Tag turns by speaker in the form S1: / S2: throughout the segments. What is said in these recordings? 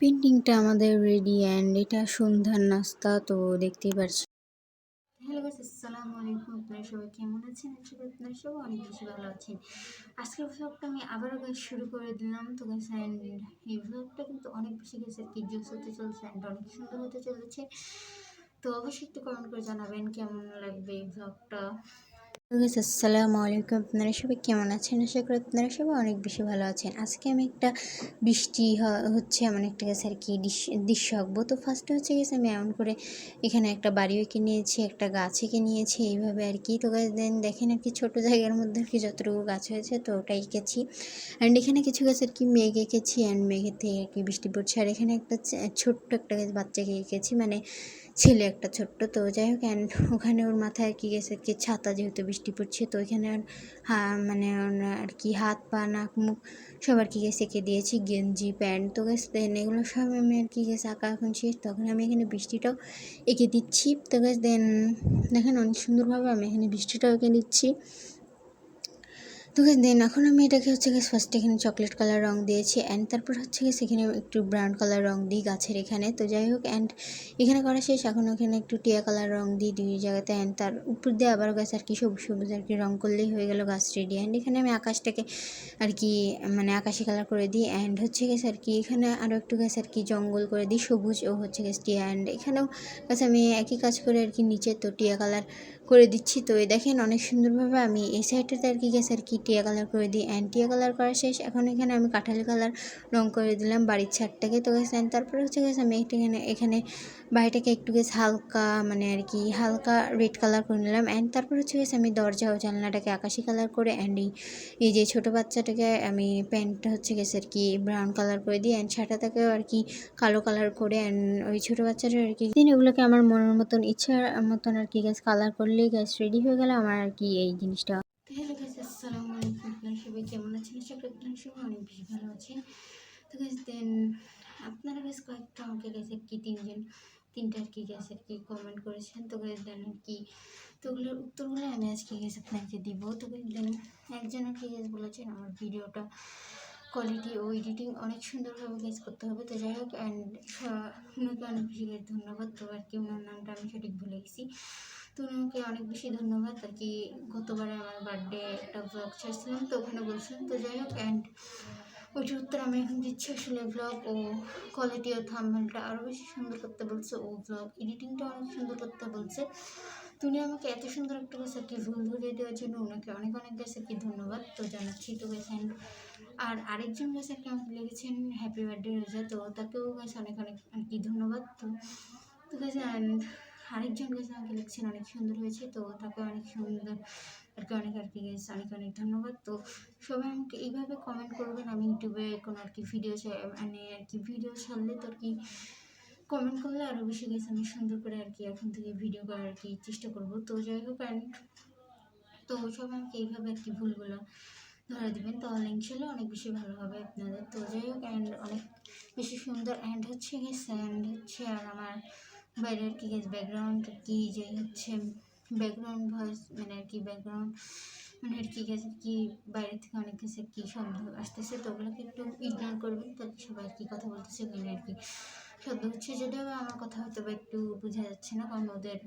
S1: পেন্টিংটা আমাদের ready and এটা সন্ধ্যার নাস্তা, তো দেখতেই পারছি।
S2: হ্যালো গাইস আসসালামু আলাইকুম। আপনারা সবাই কেমন আছেন? আশা করি আপনারা সবাই অনেক বেশি ভালো আছেন। আজকের ভ্লগটা আমি আবারও গাইস শুরু করে দিলাম। তো গাইস অ্যান্ড এই ভ্লগটা কিন্তু অনেক বেশি গেছে কি জোস হতে চলছে অ্যান্ড অনেক সুন্দর হতে চলেছে। তো অবশ্যই একটু কমেন্ট করে জানাবেন কেমন লাগবে এই
S1: গাইস আসসালামু আলাইকুম আপনারা সবাই কেমন আছেন? আশা করি আপনারা সবাই অনেক বেশি ভালো আছেন। আজকে আমি একটা বৃষ্টি হচ্ছে এমন একটা গেছে আর কি দৃশ্য- আঁকবো। তো ফার্স্টে হচ্ছে গেছে আমি এমন করে এখানে একটা বাড়িও এঁকে নিয়েছি, একটা গাছ এঁকে নিয়েছি, এইভাবে আর কি। তো দেন দেখেন আর কি ছোটো জায়গার মধ্যে আর কি যতটুকু গাছ হয়েছে, তো ওটাই এঁকেছি। অ্যান্ড এখানে কিছু গাছ আর কি মেঘ এঁকেছি অ্যান্ড মেঘের থেকে আর কি বৃষ্টি পড়ছে। আর এখানে একটা ছোট্ট একটা গাছ বাচ্চাকে এঁকেছি মানে ছেলে একটা ছোট্ট। তো যাই হোক অ্যান্ড ওখানে ওর মাথায় আর কি গেছে আর কি ছাতা যেহেতু বৃষ্টি পড়ছে, তো ওইখানে আর মানে আর কি হাত, পা, নাক, মুখ সব আর কি গেছে সেঁকে দিয়েছি, গেঞ্জি, প্যান্ট, তো গেছে দেন এগুলো সব আমি আর কি গেছে আঁকা এখন তখন আমি এখানে বৃষ্টিটাও এঁকে দিচ্ছি, তো গেছে দেন দেখেন অনেক সুন্দরভাবে আমি এখানে বৃষ্টিটাও এঁকে দিচ্ছি। তো দেন এখন আমি এটাকে হচ্ছে গেছে ফার্স্ট এখানে চকলেট কালার রং দিয়েছি অ্যান্ড তারপর হচ্ছে গেছে এখানে একটু ব্রাউন কালার রং দিই গাছের এখানে। তো যাই হোক অ্যান্ড এখানে করা শেষ, এখন ওখানে একটু টিয়া কালার রং দিই দুই জায়গাতে অ্যান্ড তার উপর দিয়ে আবার গাছ আর কি সবুজ সবুজ আর কি রং করলেই হয়ে গেল গাছ রেডি অ্যান্ড এখানে আমি আকাশটাকে আর কি মানে আকাশি কালার করে দিই অ্যান্ড হচ্ছে গেছে আর কি, এখানে আরও একটু গাছ আর কি জঙ্গল করে দিই, সবুজ ও হচ্ছে গেছে টিয়া। অ্যান্ড এখানেও গাছ আমি একই কাজ করে আর কি নিচে, তো টিয়া কালার করে দিচ্ছি। তো এই দেখেন অনেক সুন্দরভাবে আমি এই সাইডটাতে আর কি গেছে আর কি টিয়া কালার করে দিই। অ্যান্ড টিয়া কালার করা শেষ। এখন এখানে আমি কাঁঠালি কালার রং করে দিলাম বাড়ির ছাদটাকে। তো গেছে তারপরে হচ্ছে গেছে আমি একটা এখানে এখানে বাড়িটাকে একটু গেছে হালকা মানে আর কি হালকা রেড কালার করে নিলাম। অ্যান্ড তারপর হচ্ছে গেছে আমি দরজা ও জানলাটাকে আকাশি কালার করে অ্যান্ড এই যে ছোটো বাচ্চাটাকে আমি প্যান্টটা হচ্ছে গেছে আর কি ব্রাউন কালার করে দিই। অ্যান্ড শাটাটাকেও আর কি কালো কালার করে অ্যান্ড ওই ছোটো বাচ্চাটা আর কি, দিন এগুলোকে আমার মনের মতন, ইচ্ছার মতন আর কি গ্যাস কালার করলেই গ্যাস রেডি হয়ে গেল আমার আর কি এই জিনিসটা।
S2: হ্যালো গাইস আসসালামু আলাইকুম। আপনারা সবাই কেমন আছেন? আশা করি আপনারা সবাই অনেক বেশি ভালো আছেন। তো গাইস দেন আপনারা গাইস কয়েকটা আমাকে গেছে কি তিনজন, তিনটা আর কি গেছে আর কি কমেন্ট করেছেন? তো গাইস দেন কি, তো ওগুলোর উত্তরগুলো আমি আজকে গেছে আপনাকে দিব। তো গাইস দেন একজন আর কি গেছে বলেছেন, আমার ভিডিওটা কোয়ালিটি ও এডিটিং অনেক সুন্দরভাবে গেস করতে হবে। তো যাই হোক অ্যান্ড ওনাকে অনেক বেশি ধন্যবাদ। তো আর কি ওনার নামটা আমি সঠিক ভুলে গেছি। তো ওনাকে অনেক বেশি ধন্যবাদ আর কি, গতবারে আমার বার্থডে একটা ব্লগ ছাড়ছিলাম তো ওখানে বলছিলাম, তো যাই হোক অ্যান্ড ওইটার উত্তর আমি এখন দিচ্ছি আসলে ব্লগ ও কোয়ালিটি ও থাম্বনেলটা আরও বেশি সুন্দর করতে বলছে, ও ব্লগ এডিটিংটা অনেক সুন্দর করতে বলছে। তো উনি আমাকে এত সুন্দর একটা আর কি ভুল ধরিয়ে দেওয়ার জন্য ওনাকে অনেক অনেক কাছে কি ধন্যবাদ। তো জানাচ্ছি তো গেছে আর আরেকজন গাছ আর কি আমাকে লিখেছেন হ্যাপি বার্থডে রোজা তো তাকেও গেছে অনেক অনেক আর কি ধন্যবাদ। তো তো গাছ আরেকজন গাছ, আমাকে লিখছেন, অনেক সুন্দর হয়েছে। তো তাকে অনেক সুন্দর আর কি অনেক আর কি গাছ অনেক অনেক ধন্যবাদ। তো সবাই আমাকে এইভাবে কমেন্ট করবেন, আমি ইউটিউবে কোনো আর কি ভিডিও মানে আর কি ভিডিও ছাড়লে তো আর কি কমেন্ট করলে আরও বেশি গেছে আমি সুন্দর করে আর কি এখন থেকে ভিডিও করার আর কি চেষ্টা করব। তো যাই হোক অ্যান্ড তো সবাই আমাকে এইভাবে আর কি ভুলগুলো ধরে দেবেন তাহলে ইনশাল্লাহ অনেক বেশি ভালো হবে আপনাদের। তো যাই হোক অ্যান্ড অনেক বেশি সুন্দর অ্যান্ড হচ্ছে গেছে অ্যান্ড হচ্ছে আর আমার বাইরের কি ব্যাকগ্রাউন্ড কি যে হচ্ছে ব্যাকগ্রাউন্ড ভয়েস মানে আর কি ব্যাকগ্রাউন্ড মানে আর কি গেছে কি বাইরে থেকে অনেক কিছু কি শব্দ আসতেছে, তো ওগুলোকে একটু ইগনোর করবেন, তাহলে সবাই কি কথা বলতেছে ওখানে আর কি শব্দ হচ্ছে, যদিও আমার কথা হয়তো বা একটু বোঝা যাচ্ছে না কারণ ওদের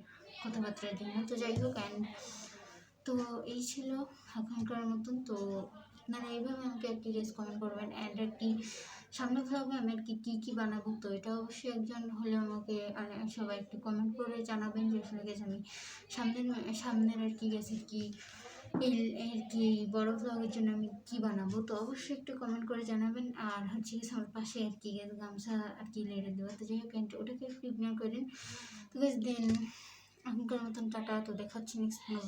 S2: কথাবার্তার জন্য। তো যাই হোক অ্যান্ড তো এই ছিল এখনকার মতন, তো আপনারা এইভাবে আমাকে কি রেস কমেন্ট করবেন অ্যান্ড কি সামনে ভ্লগে আমি আর কি, কী কী বানাবো? তো এটা অবশ্যই একজন হলে আমাকে সবাই একটু কমেন্ট করে জানাবেন যে আসলে গেছে আমি সামনের সামনের আর কি গেছে কি এই কি বড় ভ্লগের জন্য আমি কী বানাবো? তো অবশ্যই একটু কমেন্ট করে জানাবেন, আর হচ্ছে গেছে আমার পাশে আর কি গামছা আর কি লেড়ে দেওয়া। তো যাই হোক ওটাকে একটু ইগনোর করেন। তো দেন মতন টাটা তো দেখাচ্ছি নেক্সট কোনো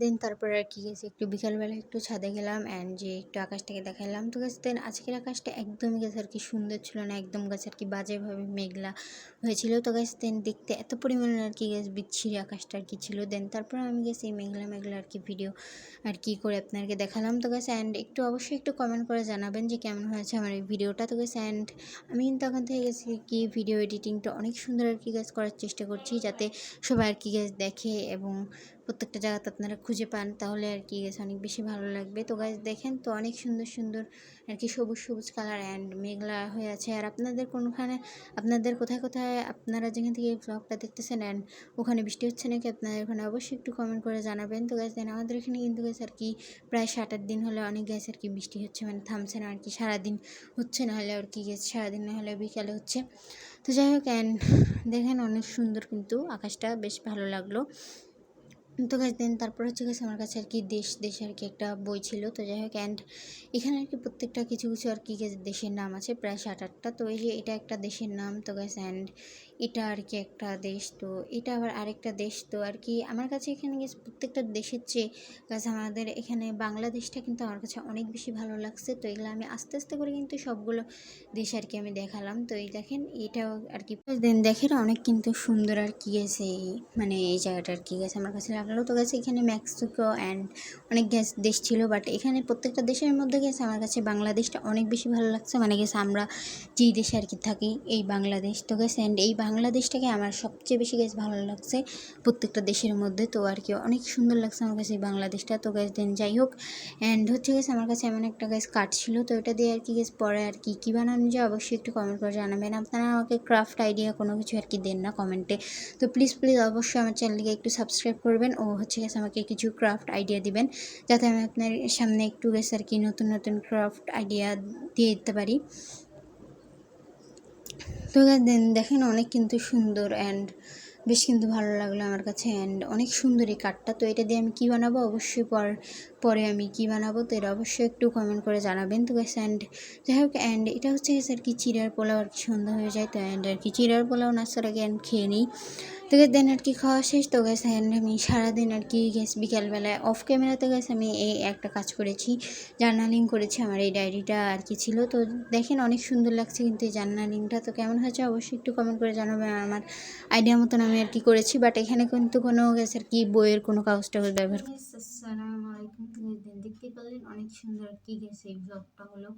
S1: দেন তারপর আর কি গেছে, একটু বিকালবেলা একটু ছাদে গেলাম অ্যান্ড যে একটু আকাশটাকে দেখালাম। তো গেছে দেন আজকের আকাশটা একদমই গেছে আর কি সুন্দর ছিল না, একদম গেছে আর কি বাজেভাবে মেঘলা হয়েছিল। তো গেছে দেন দেখতে এত পরিমাণে আর কি গেছে বিচ্ছিরি আকাশটা আর কি ছিল। দেন তারপর আমি গেছি মেঘলা মেঘলা আর কি ভিডিও আর কি করে আপনাকে দেখালাম। তো গেছে অ্যান্ড একটু অবশ্যই একটু কমেন্ট করে জানাবেন যে কেমন হয়েছে আমার এই ভিডিওটা তো গেছে অ্যান্ড আমি কিন্তু এখন থেকে গেছি কি ভিডিও এডিটিংটা অনেক সুন্দর আর কি গাছ করার চেষ্টা করছি, যাতে সবাই কি গাছ দেখে এবং প্রত্যেকটা জায়গাতে আপনারা খুঁজে পান, তাহলে আর কি গেছে অনেক বেশি ভালো লাগবে। তো গাছ দেখেন তো অনেক সুন্দর সুন্দর আর কি সবুজ সবুজ কালার অ্যান্ড মেঘলা হয়ে আছে। আর আপনাদের কোনখানে, আপনাদের কোথায় কোথায়, আপনারা যেখান থেকে এই ব্লগটা দেখতেছেন অ্যান্ড ওখানে বৃষ্টি হচ্ছে নাকি আপনাদের ওখানে অবশ্যই একটু কমেন্ট করে জানাবেন। তো গাছ দেন আমাদের এখানে কিন্তু গাছ আর কি প্রায় সাত আট দিন হলে অনেক গাছ আর কি বৃষ্টি হচ্ছে মানে থামছে না আর কি সারাদিন হচ্ছে না হলে আর কি গাছ সারাদিন না হলে বিকালে হচ্ছে। তো যাই হোক অ্যান্ড দেখেন অনেক সুন্দর কিন্তু আকাশটা বেশ ভালো লাগল। তো গাছ দেন তারপর হচ্ছে গেছে আমার কাছে আর কি দেশ দেশ আর কি একটা বই ছিল। তো যাই হোক অ্যান্ড এখানে আর কি প্রত্যেকটা কিছু কিছু আর কি দেশের নাম আছে, প্রায় সাত আটটা। তো এই যে এটা একটা দেশের নাম, তো গাছ অ্যান্ড এটা আর কি একটা দেশ। তো এটা আবার আরেকটা দেশ। তো আর কি আমার কাছে এখানে গেছে প্রত্যেকটা দেশের চেয়ে গাছ আমাদের এখানে বাংলাদেশটা কিন্তু আমার কাছে অনেক বেশি ভালো লাগছে। তো এগুলো আমি আস্তে আস্তে করে কিন্তু সবগুলো দেশ আর কি আমি দেখালাম। তো এই দেখেন, এটাও আর কি দেন দেখেন অনেক কিন্তু সুন্দর আর কি গেছে মানে এই জায়গাটা আর কি গেছে আমার কাছে লাগল তো গেছে, এখানে মেক্সিকো অ্যান্ড অনেক গ্যাস দেশ ছিল বাট এখানে প্রত্যেকটা দেশের মধ্যে গেছে, আমার কাছে বাংলাদেশটা অনেক বেশি ভালো লাগছে। মানে গেছে আমরা যেই দেশে আর কি থাকি, এই বাংলাদেশ তো গেছে অ্যান্ড এই বাংলাদেশটাকে আমার সবচেয়ে বেশি গেছে ভালো লাগছে প্রত্যেকটা দেশের মধ্যে। তো আর কি, অনেক সুন্দর লাগছে আমার কাছে এই বাংলাদেশটা। তো গ্যাস দেন যাই হোক অ্যান্ড হচ্ছে গেছে আমার কাছে এমন একটা গ্যাস কাট ছিল, তো এটা দিয়ে আর কি গেছে পরে আর কি, কী বানানো যায় অবশ্যই একটু কমেন্ট করে জানাবেন। আপনারা আমাকে ক্রাফট আইডিয়া কোনো কিছু আর কি দেন না কমেন্টে তো প্লিজ প্লিজ অবশ্যই আমার চ্যানেলকে একটু সাবস্ক্রাইব করবেন। ও হচ্ছে গেছে আমাকে কিছু ক্রাফট আইডিয়া দিবেন, যাতে আমি আপনার সামনে একটু গেছে আর কি নতুন নতুন ক্রাফট আইডিয়া দিয়ে দিতে পারি। তো দেন দেখেন অনেক কিন্তু সুন্দর অ্যান্ড বেশ কিন্তু ভালো লাগল আমার কাছে অ্যান্ড অনেক সুন্দর এই কাঠটা তো এটা দিয়ে আমি কী বানাবো? অবশ্যই পর, পরে আমি কী বানাবো? তো এটা অবশ্যই একটু কমেন্ট করে জানাবেন। তো গ্যাস অ্যান্ড যাই হোক অ্যান্ড এটা হচ্ছে আর কি চিড়ার পোলাও আর কি সন্ধ্যা হয়ে যায়। তো অ্যান্ড আর কি চিড়ার পোলাও নাস্তার আগে অ্যান্ড খেয়ে নিই। তো গ্যাস দেন আর কি খাওয়া শেষ? তো গ্যাস অ্যান্ড আমি সারাদিন আর কি গ্যাস বিকালবেলায় অফ ক্যামেরাতে গেছে আমি এই একটা কাজ করেছি জার্নালিং করেছি, আমার এই ডায়েরিটা আর কি ছিল। তো দেখেন, অনেক সুন্দর লাগছে কিন্তু এই জার্নালিংটা তো কেমন হয়েছে অবশ্যই একটু কমেন্ট করে জানাবেন আমার আইডিয়া মতন আমি আর কি করেছি। বাট এখানে কিন্তু কোনো গ্যাস আর কি বইয়ের কোনো কাগজ টাগজ ব্যবহার
S2: আসসালামু দেখতে পেলেন অনেক সুন্দর আর কি গেছে এই ব্লগটা হলো।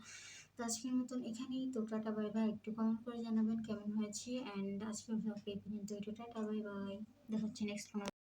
S2: তো আজকের মতন এখানেই। তো টাটা, বাই বাই। একটু কমেন্ট করে জানাবেন কেমন হয়েছে। অ্যান্ড আজকের ব্লগটা এই পর্যন্ত টাটা, বাই বাই। দেখা হচ্ছে নেক্সট